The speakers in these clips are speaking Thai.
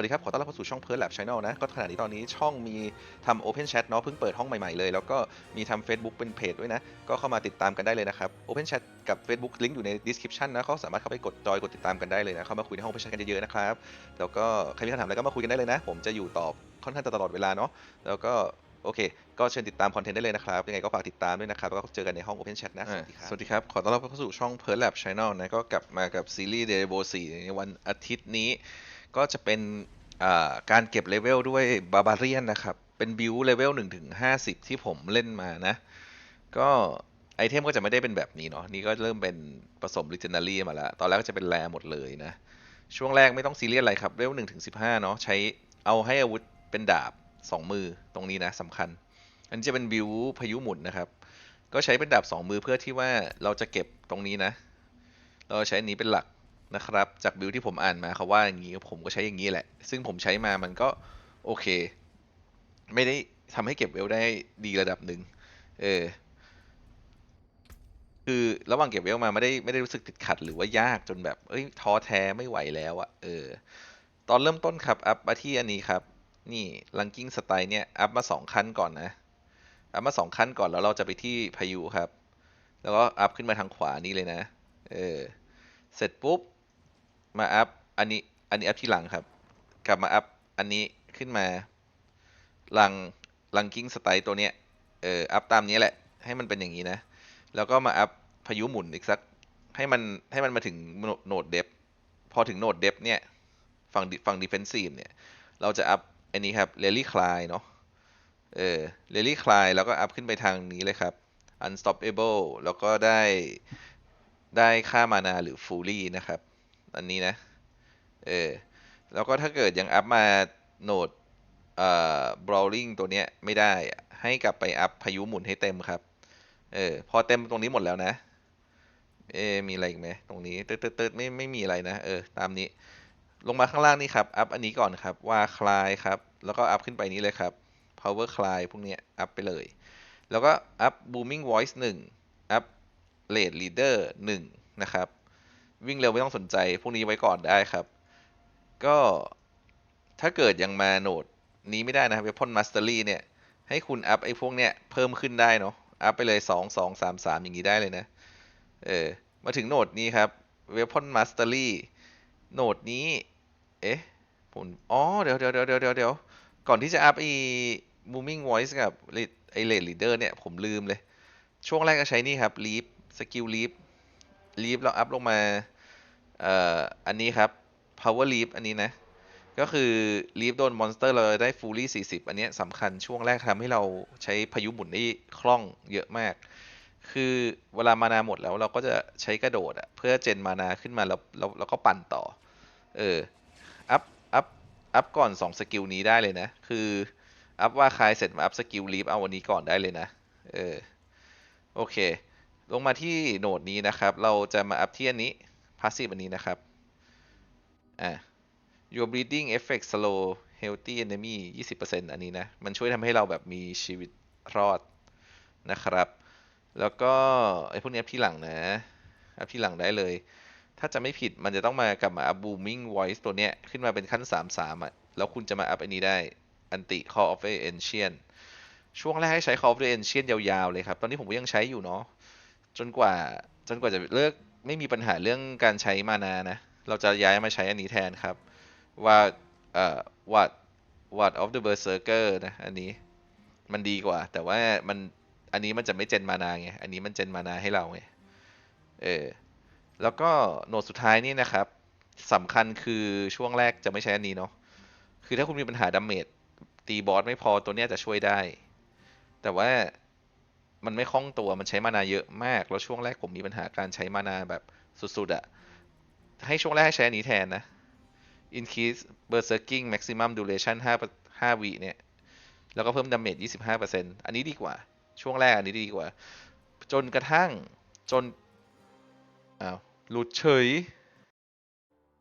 สวัสดีครับ ขอต้อนรับเข้าสู่ช่อง p e r Lab Channel นะ ก็ขณะนี้ตอนนี้ช่องมีทำ Open Chat เนาะเพิ่งเปิดห้องใหม่ๆเลย แล้วก็มีทำ Facebook เป็นเพจด้วยนะ ก็เข้ามาติดตามกันได้เลยนะครับ Open Chat กับ Facebook ลิงก์อยู่ใน description นะเขาสามารถเข้าไปกดจอยกดติดตามกันได้เลยนะ เข้ามาคุยในห้อง Open Chat กันเยอะๆนะครับ แล้วก็ใครมีคำถามอะไรก็มาคุยกันได้เลยนะ ผมจะอยู่ตอบค่อนข้างจะตลอดเวลาเนาะ แล้วก็โอเค ก็เชิญติดตามคอนเทนต์ได้เลยนะครับ ยังไงก็ฝากติดตามด้วยนะครับ แล้วก็เจอกันในห้อง Open Chat นะ สวัสดีครับ สวัสดีครับ ขอต้อนรับเข้าสู่ช่อง p e r Lab Channel นะ ก็กลับมากับซีรีส์ d e v o 4ในวันอาทิตย์นี้ ก็จะเป็นการเก็บเลเวลด้วยบาบาเรียนนะครับ เป็นบิวเลเวล1ถึง50 ที่ผมเล่นมานะ ก็ไอเทมก็จะไม่ได้เป็นแบบนี้เนาะ นี่ก็เริ่มเป็นผสม Legendary มาแล้ว ตอนแรกก็จะเป็นแรหมดเลยนะ ช่วงแรกไม่ต้องซีเรียสอะไรครับเลเวล1ถึง15 เนาะ ใช้เอาให้อาวุธเป็นดาบ 2 มือตรงนี้นะสำคัญ อันนี้จะเป็นบิวพายุหมุนนะครับ ก็ใช้เป็นดาบ 2 มือเพื่อที่ว่าเราจะเก็บตรงนี้นะ เราใช้อันนี้เป็นหลัก นะครับ จากบิลที่ผมอ่านมาเขาว่าอย่างนี้ผมก็ใช้อย่างนี้แหละ ซึ่งผมใช้มามันก็โอเค ไม่ได้ทำให้เก็บเวลได้ดีระดับหนึ่งเออคือระหว่างเก็บเวลมาไม่ได้ไม่ได้รู้สึกติดขัดหรือว่ายากจนแบบเอ้ยท้อแท้ไม่ไหวแล้วอะเออ ตอนเริ่มต้นครับ อัพมาที่อันนี้ครับ นี่ลังกิ้งสไตล์เนี่ย อัพมาสองขั้นก่อนนะ อัพมาสองขั้นก่อนแล้วเราจะไปที่พายุครับ แล้วก็อัพขึ้นมาทางขวานี้เลยนะ เออ เสร็จปุ๊บ มาอัพอันนี้ อันนี้อัพที่หลังครับ กลับมาอัพอันนี้ขึ้นมาลังลังกิ้งสไตล์ตัวเนี้ยเอออัพตามนี้แหละ ให้มันเป็นอย่างนี้นะ แล้วก็มาอัพพายุหมุนอีกสัก ให้มันให้มันมาถึงโหนดเดฟพอถึงโหนดเดฟเนี่ยฝั่งฝั่งดิเฟนซีฟเนี่ย เราจะอัพอันนี้ครับเรลลี่คลายเนาะเออเรลลี่คลายแล้วก็อัพขึ้นไปทางนี้เลยครับ unstoppable แล้วก็ได้ได้ค่ามานาหรือ fully นะครับ อันนี้นะ เออ แล้วก็ถ้าเกิดยังอัพมาโหนดเอ่อ brawling ตัวเนี้ยไม่ได้ ให้กลับไปอัพพายุหมุนให้เต็มครับ เออ พอเต็มตรงนี้หมดแล้วนะ เอะมีอะไรอีกไหมตรงนี้ตึ๊ดตึ๊ดตึ๊ดไม่ไม่มีอะไรนะ เออ ตามนี้ ลงมาข้างล่างนี่ครับ อัพอันนี้ก่อนครับ ว่าคลายครับ แล้วก็อัพขึ้นไปนี้เลยครับ power คลายพวกเนี้ย อัพไปเลย แล้วก็อัพ booming voice 1 อัพ rate leader 1 นะครับ วิ่งเร็วไม่ต้องสนใจ พวกนี้ไว้ก่อนได้ครับ ก็ถ้าเกิดยังมาโหนดนี้ไม่ได้นะครับ weapon mastery เนี่ย ให้คุณอัพไอ้พวกเนี้ยเพิ่มขึ้นได้เนาะอัพไปเลย 2 2 3 3 อย่างนี้ได้เลยนะ เออ มาถึงโหนดนี้ครับ weapon mastery โหนดนี้ เอ๊ะผมอ๋อ เดี๋ยวเดี๋ยวเดี๋ยวเดี๋ยวเดี๋ยวก่อนที่จะอัพไอ้ booming voice กับไอ้ rate leader เนี่ย ผมลืมเลย ช่วงแรกก็ใช้นี่ครับ leap skill leap leap แล้วอัพลงมาเอ่ออันนี้ครับ power leap อันนี้นะ ก็คือ leap โดน monster เราได้ fully 40 อันนี้สำคัญช่วงแรกทำให้เราใช้พายุหมุนได้คล่องเยอะมาก คือเวลามานาหมดแล้วเราก็จะใช้กระโดดอะเพื่อเจนมานาขึ้นมาแล้วแล้วแล้วก็ปั่นต่อ เออ อัพ อัพ อัพก่อน 2 สกิลนี้ได้เลยนะ คืออัพว่าคลายเสร็จมาอัพสกิลลีฟเอาวันนี้ก่อนได้เลยนะ เออ โอเค ลงมาที่โหนดนี้นะครับ เราจะมาอัพที่อันนี้ passive อันนี้นะครับอะ your breathing effect slow healthy enemy 20%อันนี้นะ มันช่วยทำให้เราแบบมีชีวิตรอดนะครับ แล้วก็ไอ้พวกนี้อัพที่หลังนะ อัพที่หลังได้เลย ถ้าจะไม่ผิดมันจะต้องมากลับมาอัพ booming voice ตัวเนี้ย ขึ้นมาเป็นขั้น 3 3 อะ แล้วคุณจะมาอัพอันนี้ได้ อันติ call of the ancient ช่วงแรกให้ใช้ call of the ancient ยาวๆเลยครับ ตอนนี้ผมก็ยังใช้อยู่เนาะ จนกว่าจนกว่าจะเลิกไม่มีปัญหาเรื่องการใช้มานานะ เราจะย้ายมาใช้อันนี้แทนครับ ว่าเอ่อ what what of the berserker นะอันนี้มันดีกว่า แต่ว่ามันอันนี้มันจะไม่เจนมานาไง อันนี้มันเจนมานาให้เราไง เออ แล้วก็โหนดสุดท้ายนี่นะครับสำคัญคือช่วงแรกจะไม่ใช้อันนี้เนาะ คือถ้าคุณมีปัญหาดาเมจตีบอสไม่พอตัวเนี้ยจะช่วยได้ แต่ว่า มันไม่คล่องตัวมันใช้มานาเยอะมาก แล้วช่วงแรกผมมีปัญหาการใช้มานาแบบสุดๆอะให้ช่วงแรกให้ใช้อันนี้แทนนะ increase berserking maximum duration 5 5วิเนี่ย แล้วก็เพิ่มดาเมจ25%อันนี้ดีกว่า ช่วงแรกอันนี้ดีกว่า จนกระทั่งจนอ้าวหลุดเฉย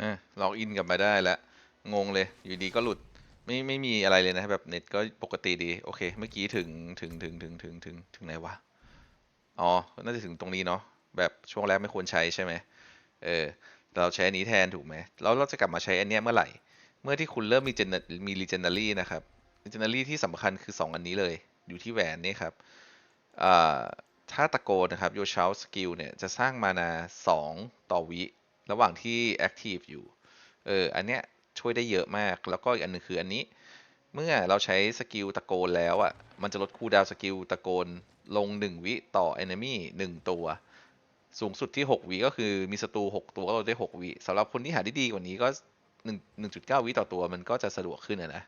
อะลอกอินกลับมาได้แล้ว งงเลย อยู่ดีก็หลุด ไม่ไม่มีอะไรเลยนะแบบเน็ตก็ปกติดี โอเค เมื่อกี้ถึงถึงถึงถึงถึงถึงถึงไหนวะอ๋อน่าจะถึงตรงนี้เนาะแบบช่วงแรกไม่ควรใช้ใช่ไหมเออเราใช้อันนี้แทนถูกไหมแล้วเราจะกลับมาใช้อันเนี้ยเมื่อไหร่ เมื่อที่คุณเริ่มมี gen มี legendary นะครับ legendary ที่สำคัญคือ 2 อันนี้เลย อยู่ที่แหวนนี่ครับอ่าถ้าตะโกนนะครับโยชาสกิลเนี่ยจะสร้างมานา 2 ต่อวิ ระหว่างที่ active อยู่ เออ อันเนี้ย ช่วยได้เยอะมาก แล้วก็อีกอันหนึงคืออันนี้ เมื่อเราใช้สกิลตะโกนแล้วอะ มันจะลดคูดาวสกิลตะโกนลง 1 วิต่อ enemy 1 ตัว สูงสุดที่ 6 วิก็คือมีศัตรู6 ตัวก็ลดได้ 6 วิสำหรับคนที่หาได้ดีกว่านี้ก็ 1 1.9 วิต่อตัวมันก็จะสะดวกขึ้นะนะ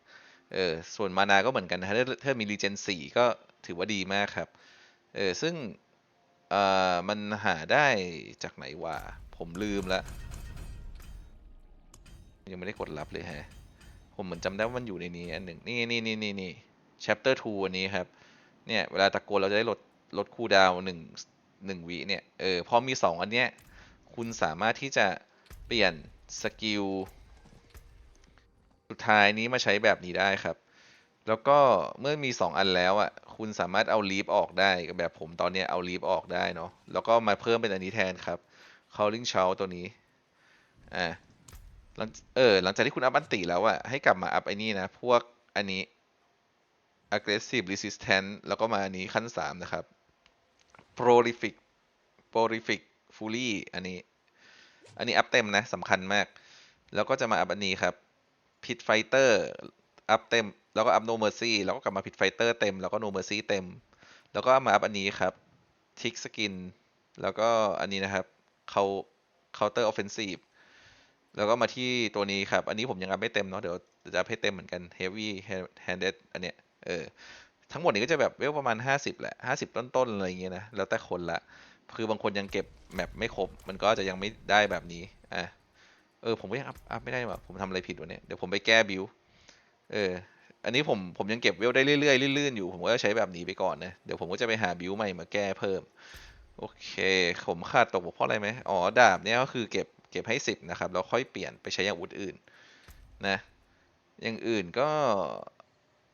เออส่วนมานาก็เหมือนกันนะถ้าถ้ามีรีเจน4ก็ถือว่าดีมากครับเออซึ่งเอ่อมันหาได้จากไหนวะผมลืมละ ยังไม่ได้กดรับเลยฮะ ผมเหมือนจำได้ว่ามันอยู่ในนี้อันหนึ่งนี่นี่นี่นี่นี่ chapter 2อันนี้ครับ เนี่ยเวลาตะโกนเราจะได้ลดลดคูดาวหนึ่งหนึ่งวิเนี่ย เออพอมีสองอันเนี้ย คุณสามารถที่จะเปลี่ยนสกิลสุดท้ายนี้มาใช้แบบนี้ได้ครับ แล้วก็เมื่อมี 2 อันแล้วอะ คุณสามารถเอาลีฟออกได้แบบผมตอนเนี้ยเอาลีฟออกได้เนาะ แล้วก็มาเพิ่มเป็นอันนี้แทนครับ calling shout ตัวนี้ อ่า หลังเออหลังจากที่คุณอัพอันติแล้วอะให้กลับมาอัพไอ้นี่นะ พวกอันนี้ aggressive resistance แล้วก็มาอันนี้ขั้น 3 นะครับ prolific prolific fully อันนี้ อันนี้อัพเต็มนะสำคัญมาก แล้วก็จะมาอัพอันนี้ครับ pit fighter อัพเต็ม แล้วก็อัพ no mercy แล้วก็กลับมา pit fighter เต็ม แล้วก็ no mercy เต็ม แล้วก็มาอัพอันนี้ครับ tick skin แล้วก็อันนี้นะครับเขา counter offensive แล้วก็มาที่ตัวนี้ครับ อันนี้ผมยังอัพไม่เต็มเนาะ เดี๋ยวจะอัพให้เต็มเหมือนกัน heavy handed อันเนี้ย เออ ทั้งหมดนี้ก็จะแบบเวลประมาณ 50 แหละ 50 ต้นๆ อะไรอย่างเงี้ยนะ แล้วแต่คนละ คือบางคนยังเก็บแมปไม่ครบ มันก็จะยังไม่ได้แบบนี้ อะ เออ ผมก็ยังอัพอัพไม่ได้ว่ะผมทำอะไรผิดวะเนี่ย เดี๋ยวผมไปแก้บิวเออ อันนี้ผมผมยังเก็บเวลได้เรื่อยๆลื่นๆอยู่ ผมก็ใช้แบบนี้ไปก่อนนะ เดี๋ยวผมก็จะไปหาบิวใหม่มาแก้เพิ่ม โอเค ผมขาดตกบกเพราะอะไรไหมอ๋อ ดาบเนี่ยก็คือเก็บ เก็บให้ 10 นะครับ แล้วค่อยเปลี่ยนไปใช้อย่างอาวุธอื่นนะ อย่างอื่นก็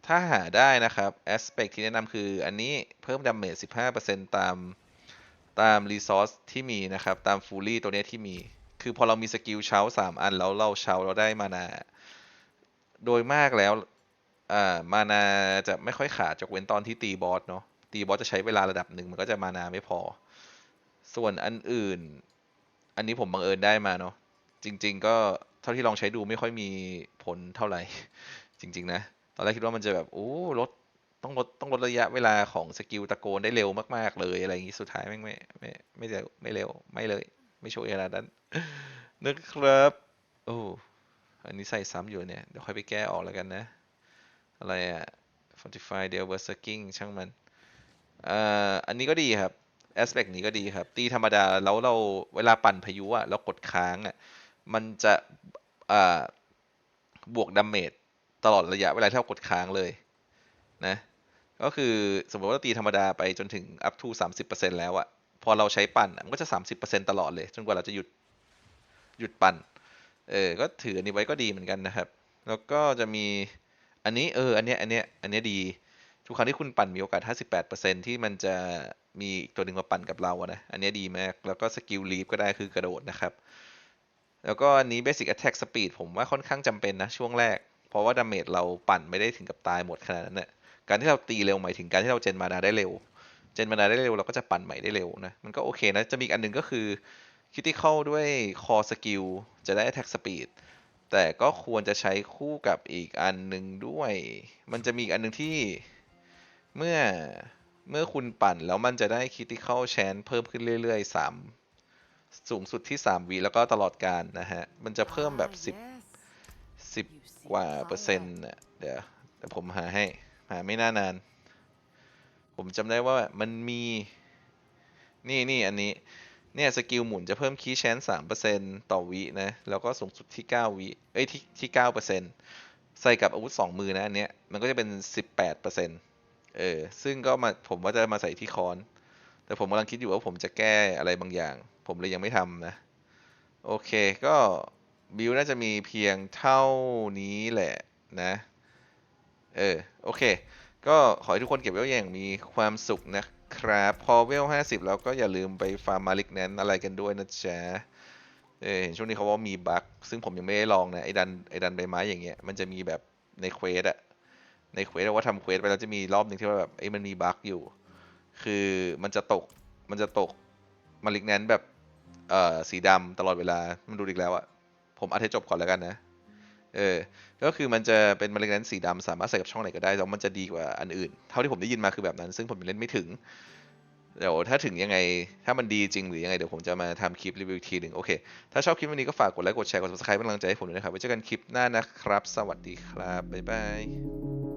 ถ้าหาได้นะครับ aspect ที่แนะนำคืออันนี้เพิ่มดาเมจ15%ตามตาม resource ที่มีนะครับ ตาม fully ตัวนี้ที่มี คือพอเรามีสกิลเช้าสามอันแล้วเราเช้าเราได้มานา โดยมากแล้วอ่ามานาจะไม่ค่อยขาดจากเว้นตอนที่ตีบอสเนาะตีบอสจะใช้เวลาระดับหนึ่งมันก็จะมานาไม่พอ ส่วนอันอื่น อันนี้ผมบังเอิญได้มาเนาะจริง ๆ ก็เท่าที่ลองใช้ดูไม่ค่อยมีผลเท่าไหร่ จริง ๆ นะ ตอนแรกคิดว่ามันจะแบบโอ้ลดต้องลดต้องลดระยะเวลาของสกิลตะโกนได้เร็วมากๆ เลยอะไรอย่างงี้สุดท้ายแม่งไม่ไม่ไม่เร็วไม่เร็วไม่เลย ไม่โช่วยขนาดนั้นนะครับโอ้อันนี้ใส่ซ้ำอยู่เนี่ย เดี๋ยวค่อยไปแก้ออกแล้วกันนะ อะไรอะ Fortify d e l v e r s k i n g ช่างมันอ่าอันนี้ก็ดีครับ aspect นี้ก็ดีครับ ตีธรรมดาแล้วเราเวลาปั่นพายุอะเรากดค้างอะมันจะอ่าบวกดาเมจตลอดระยะเวลาที่เรากดค้างเลยนะ ก็คือสมมติว่าตีธรรมดาไปจนถึง up to 30%แล้วอะพอเราใช้ปั่นอะมันก็จะ30%ตลอดเลย จนกว่าเราจะหยุดหยุดปั่น เออ ก็ถืออันนี้ไว้ก็ดีเหมือนกันนะครับ แล้วก็จะมีอันนี้เออ อันเนี้ย อันเนี้ย อันเนี้ยดี ทุกครั้งที่คุณปั่นมีโอกาส 58%ที่มันจะ มีอีกตัวหนึ่งมาปั่นกับเราอะนะ อันนี้ดีมาก แล้วก็สกิลลีฟก็ได้คือกระโดดนะครับ แล้วก็อันนี้ basic attack speed ผมว่าค่อนข้างจำเป็นนะ ช่วงแรก เพราะว่าดาเมจเราปั่นไม่ได้ถึงกับตายหมดขนาดนั้นนะการที่เราตีเร็วหมายถึงการที่เราเจนมานาได้เร็ว เจนมานาได้เร็วเราก็จะปั่นใหม่ได้เร็วนะ มันก็โอเคนะ จะมีอันหนึ่งก็คือ critical ด้วย core skill จะได้ attack speed แต่ก็ควรจะใช้คู่กับอีกอันหนึ่งด้วย มันจะมีอีกอันหนึ่งที่เมื่อ เมื่อคุณปั่นแล้วมันจะได้ critical chance เพิ่มขึ้นเรื่อยๆ 3 สูงสุดที่ 3วีแล้วก็ตลอดการนะฮะ มันจะเพิ่มแบบ 10 10 กว่าเปอร์เซ็นต์น่ะเดี๋ยวแต่ผมหาให้ หาไม่น่านาน ผมจำได้ว่ามันมี นี่นี่อันนี้ เนี่ยสกิลหมุนจะเพิ่มคีย์แชนสามเปอร์เซ็นต่อวินะ แล้วก็สูงสุดที่เก้าวิเอ้ยที่ที่เก้าเปอร์เซ็นใส่กับอาวุธสองมือนะอันเนี้ย มันก็จะเป็นสิบแปดเปอร์เซ็น เออ ซึ่งก็มาผมว่าจะมาใส่ที่คอน แต่ผมกำลังคิดอยู่ว่าผมจะแก้อะไรบางอย่าง ผมเลยยังไม่ทำนะ โอเค ก็บิวน่าจะมีเพียงเท่านี้แหละนะ เออ โอเค ก็ขอให้ทุกคนเก็บเวลอย่างมีความสุขนะครับ พอเวล 50 แล้วก็อย่าลืมไปฟาร์มมาลิกแนนอะไรกันด้วยนะจ๊ะเออเห็นช่วงนี้เขาว่ามีบั๊กซึ่งผมยังไม่ได้ลองนะ ไอ้ดันไอ้ดันใบไม้อย่างเงี้ย มันจะมีแบบในเควสอะ ในเควสว่าทำเควสไปแล้วจะมีรอบหนึ่งที่ว่าแบบไอ้ยมันมีบั๊กอยู่ คือมันจะตกมันจะตกมาลิกแนนแบบเอ่อสีดำตลอดเวลามันดูอีกแล้วอะผมอัดให้จบก่อนแล้วกันนะเออก็คือมันจะเป็นมาลิกแนนสีดำสามารถใส่กับช่องไหนก็ได้แต่ว่ามันจะดีกว่าอันอื่น เท่าที่ผมได้ยินมาคือแบบนั้น ซึ่งผมเล่นไม่ถึงเดี๋ยวถ้าถึงยังไงถ้ามันดีจริงหรือยังไงเดี๋ยวผมจะมาทำคลิปรีวิวอีกทีหนึ่งโอเค ถ้าชอบคลิปวันนี้ก็ฝากกดไลค์กดแชร์กด subscribe เป็นกำลังใจให้ผมด้วยนะครับไว้เจอกันคลิปหน้านะครับ สวัสดีครับ บ๊ายบาย